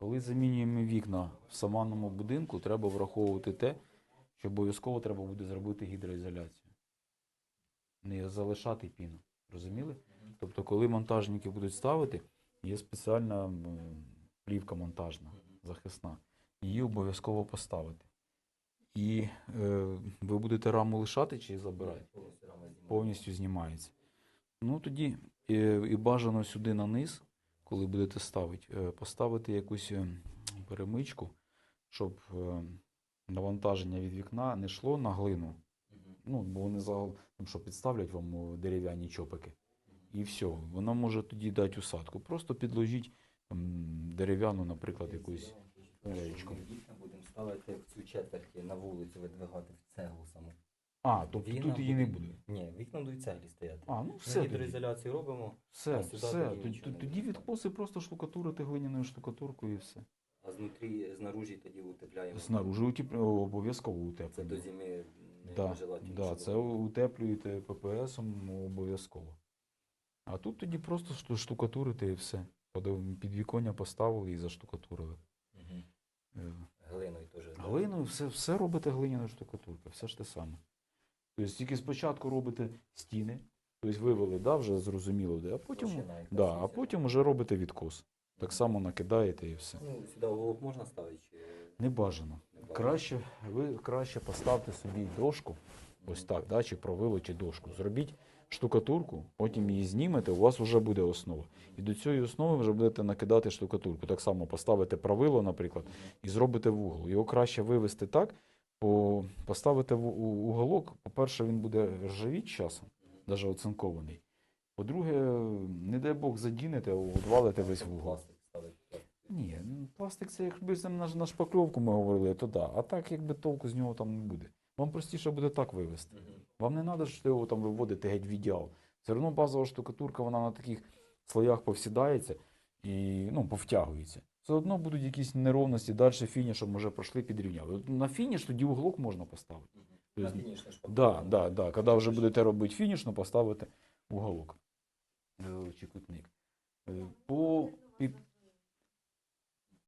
Коли замінюємо вікна в саманному будинку, треба враховувати те, що обов'язково треба буде зробити гідроізоляцію. Не залишати піну. Розуміли? Тобто, коли монтажники будуть ставити, є спеціальна плівка монтажна, захисна. Її обов'язково поставити. І е, ви будете раму лишати чи забирати? Повністю знімається. Ну тоді е, і бажано сюди на низ, коли будете ставити, е, поставити якусь е, перемичку, щоб е, навантаження від вікна не йшло на глину. Ну, бо вони загал, там, що підставлять вам дерев'яні чопики. І все. Вона може тоді дати усадку. Просто підложіть дерев'яну, наприклад, якусь. речку. Ми будемо ставити в цю четверть на вулицю, видвигати в цеглу саму. А, тобто Вікна тут її не буде. Ні, вікна будуть цеглі стояти. А, ну все. Тоді. гідроізоляцію робимо, Все, а сюди все. тоді Тоді, тоді відкоси просто штукатурити глиняною штукатуркою і все. а знутрі, знаружі тоді утепляємо. Снаружи утіп... обов'язково Це утеплюємо. до зими не Да, желательно. да, щоб це було. утеплюєте ППСом обов'язково. А тут тоді просто шту- штукатурите і все. Подив- Підвіконня поставили і заштукатурили. Мгм. Е, Глиною теж. да. Глиною все, все робите глиняною штукатуркою, все ж те саме. Тобто тільки спочатку робите стіни, тобто вивели, да, вже зрозуміло, де, а потім, да, а потім вже робите відкос. Так само накидаєте і все. Ну, сюди уголок можна ставити? Чи... Не бажано. Краще, ви краще поставте собі дошку, ось так, да, чи провило, чи дошку. Зробіть штукатурку, потім її знімете, у вас вже буде основа. І до цієї основи вже будете накидати штукатурку. Так само поставите правило, наприклад, і зробите вугол. Його краще вивести так, бо поставити в уголок, по-перше, він буде ржавіть часом, навіть оцинкований. По-друге, не дай Бог задінете, відвалите весь вугол. Ні, ну, пластик це якби на, на шпакльовку ми говорили, то да. А так якби толку з нього там не буде. Вам простіше буде так вивести. Вам не треба, що його там виводити геть в ідеал. Все одно базова штукатурка, вона на таких слоях повсідається і ну, повтягується. Все одно будуть якісь неровності, далі фінішом вже пройшли, підрівняли. На фініш тоді уголок можна поставити. Тобто, На фінішне шпаклювання. Да, да, да. Коли вже будете робити фінішно, поставити уголок. Чи кутник. Е, По